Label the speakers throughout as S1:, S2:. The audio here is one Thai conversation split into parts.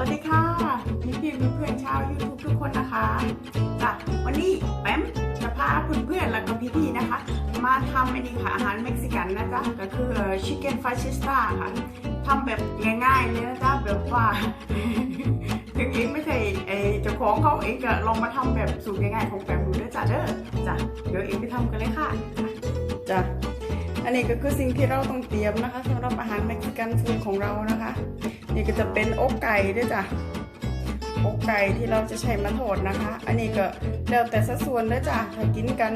S1: วัสดีค่ะพี่พี่เพื่อนชาว YouTube ทุกคนนะคะจ้ะวันนี้แป๊มจะพาเพื่อนๆแล้วก็พี่ๆนะคะ มาทำไอ้นี่ค่ะอาหารเม็กซิกันนะจ๊ะก็คือชิคเก้นฟาชิสต้าค่ะทำแบบง่ายๆเลยนะจ๊ะแบบว่าถึงเองไม่ใช่ไอเจ้าของเขาเองก็ลองมาทำแบบสูตรง่ายๆของแปมดูด้วยจ้ะเด้อจ้ะเดี๋ยวเองไปทำกันเลยค่ะจ้ะอันนี้ก็คือสิ่งที่เราต้องเตรียมนะคะสำหรับอาหารเม็กซิกันฟูดของเรานะคะ นี่ก็จะเป็นอกไก่ด้วยจ้ะอกไก่ที่เราจะใช้มาโทดนะคะ อันนี้ก็แล้วแต่สัดส่วนด้วยจ้ะถ้ากินกัน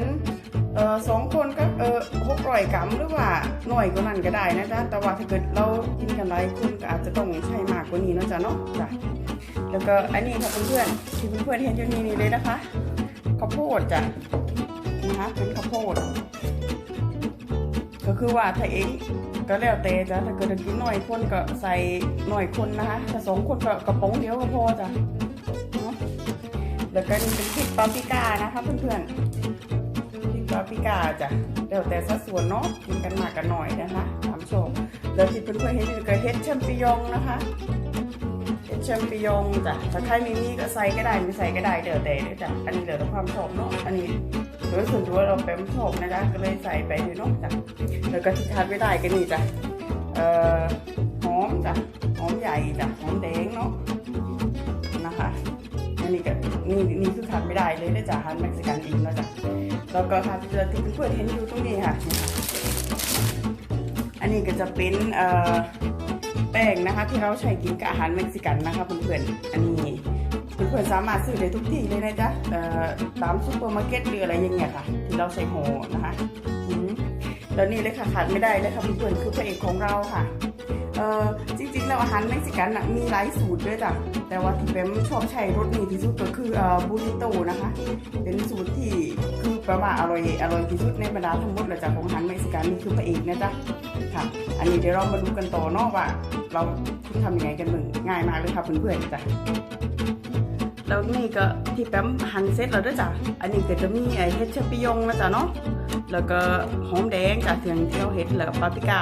S1: เออสองคนก็เออหกร้อยกรัมหรือว่าหน่อยกว่านั้นก็ได้นะจ๊ะแต่ว่าถ้าเกิดเรากินกันหลายคนก็อาจจะต้องใช้มากกว่านี้นะจ๊ะเนาะจ้ะแล้วก็อันนี้ค่ะเพื่อนๆที่เพื่อนๆเห็นอยู่นี่นี่เลยนะคะข้าวโพดจ้ะนะคะเป็นข้าวโพดก็คือว่าถ้าเอง ก็แล้วแต่จ้ะถ้าเกิดกินหน่อยคนก็ใส่หน่อยคนนะคะถ้าสองคนก็กระป๋องเดียวก็พอจ้ะเนาะแล้วก็นี่เป็นพริกปาปริก้านะคะเพื่อนๆพริกปาปริก้าจ้ะแล้วแต่สัดส่วนเนาะกินกันมากกันหน่อยนะคะตามชมแล้วที่เพื่อนๆเห็นอยู่ก็เฮ็ดแชมปิญองนะคะเฮ็ดแชมปิญองจ้ะถ้าใครม่มีก็ใส่ก็ได้ไม่ใส่ก็ได้เดี๋ยวแต่เลยจ้ะอันนี้เดี๋ยวแต่ความชอบเนาะอันนี้ โดยส่วนตัวเราเป็นชอบนะคะก็เลยใส่ไปเลยเนาะจ้ะแล้วก็ที่ขาดไม่ได้ก็นี่จ้ะเอ่อหอมจ้ะหอมใหญ่จ้ะหอมแดงเนาะนะคะอันนี้ก็นี่นี่คือขาดไม่ได้เลยนะจ๊ะอาหารเม็กซิกันเองนะจ๊ะแล้วก็ค่ะที่ที่เพื่อนเห็นอยู่ตรงนี้ค่ะนะค่ะอันนี้ก็จะเป็นเอ่อแป้งนะคะที่เราใช้กินกับอาหารเม็กซิกันนะคะเพื่อนๆอันนี้ เพื่อนๆสามารถซื้อได้ทุกที่เลยนะจ๊ะตามซุปเปอร์มาร์เก็ตหรืออะไรอย่างเงี้ยค่ะ ที่เราใช้โหนะคะอืมแล้วนี่เลยค่ะขาดไม่ได้เลยค่ะเพื่อนๆคือพระเอกของเราค่ะเออจริงๆแล้วอาหารเม็กซิกันนะมีหลายสูตรด้วยจ้ะแต่ว่าที่แปมชอบใช้รสนี้ที่สุดก็คือเอ่อบูริโตนะคะ เป็นสูตรที่คือปลว่าอร่อยอร่อยที่สุดในบรรดาทั้งหมดเลยจ้ะของอาหารเม็กซิกันนี่คือพระเอกนะจ๊ะค่ะ อันนี้เดี๋ยวเรามาดูกันต่อเนาะว่า เราทำยังไงกันมึงง่ายมากเลยค่ะเพื่อนๆจ้ะ แล้วนี่ก็ที่แป๊มหั่นเสร็จแล้วด้วยจ้ะ อันนี้ก็จะมีไอ้เฮ็ดเชปิยงนะจ๊ะเนาะ แล้วก็หอมแดงจากเทียงที่เราเฮ็ดแล้วก็ปาปริก้า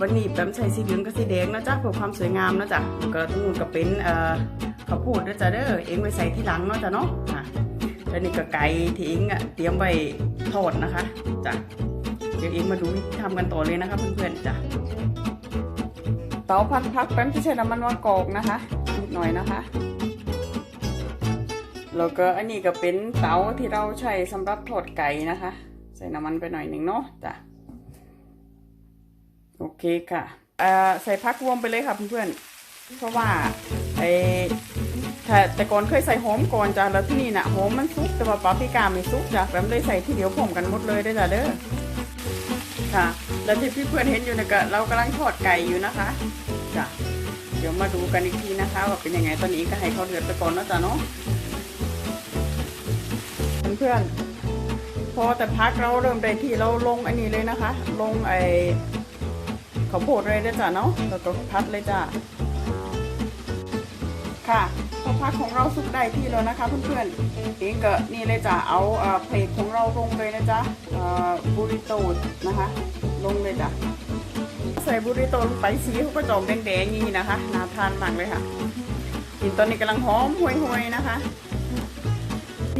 S1: วันนี้แป๊มใช้สีเหลืองกับสีแดงนะจ๊ะเพื่อความสวยงามนะจ๊ะแล้วก็ทั้งหมดก็เป็นเอ่อข้าวโพดนะจ๊ะเด้อ เองไว้ใส่ที่หลังเนาะจ้ะเนาะอะแล้วนี่ก็ไก่ที่เองอะเตรียมไว้ทอดนะคะจ้ะ เดี๋ยวเองมาดูวิธีทำกันต่อเลยนะคะเพื่อนๆจ้ะ เตาพักพักแป๊มที่ใช้น้ำมันมะกอกนะคะนิดหน่อยนะคะ แล้วก็อันนี้ก็เป็นเตาที่เราใช้สำหรับทอดไก่นะคะ ใส่น้ำมันไปหน่อยหนึ่งเนาะจ้ะโอเคค่ะอ่อใส่พักรวมไปเลยค่ะเพื่อนๆเพราะว่าไอถ้าแต่ก่อนเคยใส่หอมก่อนจ้ะแล้วที่นี่นะ่ะหอมมันซุกแต่ว่าปาปริกาไม่ซุกจ้ะแบบเลยใส่ทีเดียวพร้อมกันหมดเลยได้จ้ะเด้อค่ะ แล้วที่พี่เพื่อนเห็นอยู่นี่ยก็เรากำลังทอดไก่อยู่นะคะจ้ะเดี๋ยวมาดูกันอีกทีนะคะ ว่าเป็นยังไงตอนนี้ก็ให้เขาเดือดไปก่อนนะจ้ะเนาะ เพื่อนๆ พอแต่พักเราเริ่มได้ที่เราลงอันนี้เลยนะคะ ลงไอ้ข้าวโพดเลยนะจ้ะเนาะแล้วก็พัดเลยจ้ะค่ะพอพักของเราสุกได้ที่แล้วนะคะ เพื่อนๆเองก็นี่เลยจ้ะเอาเพลกของเราลงเลยนะจ๊ะบูริโตนะคะ ลงเลยจ้ะใส่บูริโตลงไปสีเขาก็จอมแดงๆอย่างนี้นะคะน่าทานมากเลยค่ะกินตอนนี้กำลังหอมห่วยๆนะคะ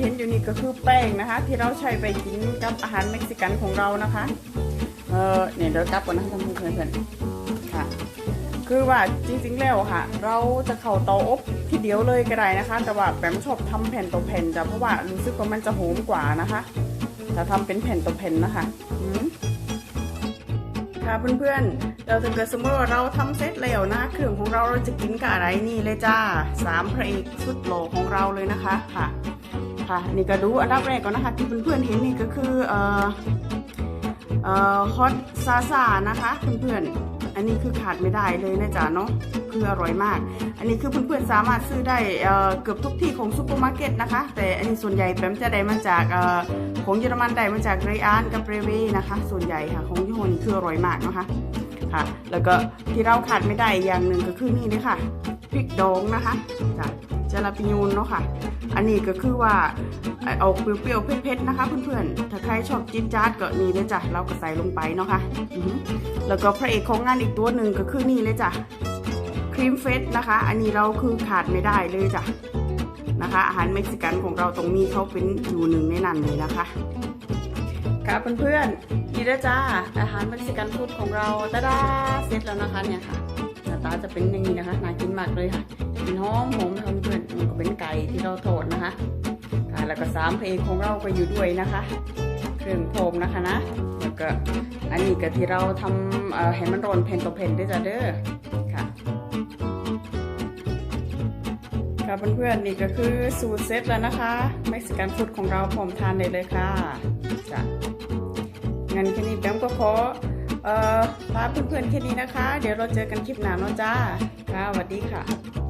S1: เห็นอยู่นี่ก็คือแป้งนะคะ ที่เราใช้ไปกินกับอาหารเม็กซิกันของเรานะคะ เออเนี่ยเดี๋ยวกลับก่อนนะท่านผู้ชมเพื่อนค่ะ คือว่าจริงๆแล้วค่ะ เราจะเข่าเตาอบทีเดียวเลยก็ได้นะคะ แต่ว่าแปมชอบทำแผ่นต่อแผ่นจ้ะเพราะว่ารู้สึกว่ามันจะหอมกว่านะคะถ้าทำเป็นแผ่นต่อแผ่นนะคะค่ะเพื่อนๆ เราถึงเกิดสมมติว่าเราทำเสร็จแล้วนะเครื่องของเราเราจะกินกับอะไรนี่เลยจ้าสามพระเอกสุดโหลของเราเลยนะคะค่ะ ค่ะนี่ก็ดูอันดับแรกก่อนนะคะ ที่เพื่อนๆเห็นนี่ก็คือเอ่อเอ่อฮอตซาซานะคะเพื่อนๆอันนี้คือขาดไม่ได้เลยนะจ๊ะเนาะคืออร่อยมาก อันนี้คือเพื่อนๆสามารถซื้อได้เกือบทุกที่ของซูเปอร์มาร์เก็ตนะคะ แต่อันนี้ส่วนใหญ่แปมจะได้มาจากอของเยอรมันได้มาจากไรอานกับเรเวนะคะ ส่วนใหญ่ค่ะของยี่ห้อนี้คืออร่อยมากนะคะค่ะ แล้วก็ที่เราขาดไม่ได้อย่างหนึ่งก็คือนี่เลยค่ะพริกดองนะคะจ้ะ จลาปิญูนเนาะค่ะ อันนี้ก็คือว่าเอาเปรี้ยวๆเผ็ดๆนะคะ เพื่อนๆ ถ้าใครชอบจิ้มจ๊าดก็นี่เลยจ้ะเราก็ใส่ลงไปเนาะค่ะแล้วก็พระเอกของงานอีกตัวหนึ่งก็คือนี่เลยจ้ะครีมเฟสนะคะ อันนี้เราคือขาดไม่ได้เลยจ้ะนะคะ อาหารเม็กซิกันของเราตรงนี้เขาเป็นอยู่หนึ่งในนั้นเลยนะคะค่ะเพื่อนๆนี่นะจ้าอาหารเม็กซิกันฟูดของเราตาดาเสร็จแล้วนะคะเนี่ยค่ะหน้าตาจะเป็นอย่างนี้นะคะน่ากินมากเลยค่ะ กลินหอมหอมนะคะเพื่อนมันก็เป็นไก่ที่เราโทษนะคะแล้วก็สามเพลงของเราก็อยู่ด้วยนะคะ เครื่องโพรมนะคะนะแล้วก็อันนี้ก็ที่เราทำให้มันร้อนเพนต่อเพนด้วยจ้ะเด้อค่ะค่ะเพื่อนๆนี่ก็คือสูตรเซตแล้วนะคะเม็กซิกันฟูดของเราพร้อมทานได้เลยค่ะจ้ะงั้นแค่นี้แบมก็ขอเอ่อลาเพื่อนๆแค่นี้นะคะ เดี๋ยวเราเจอกันคลิปหน้าเนาะจ้าค่ะสวัสดีค่ะ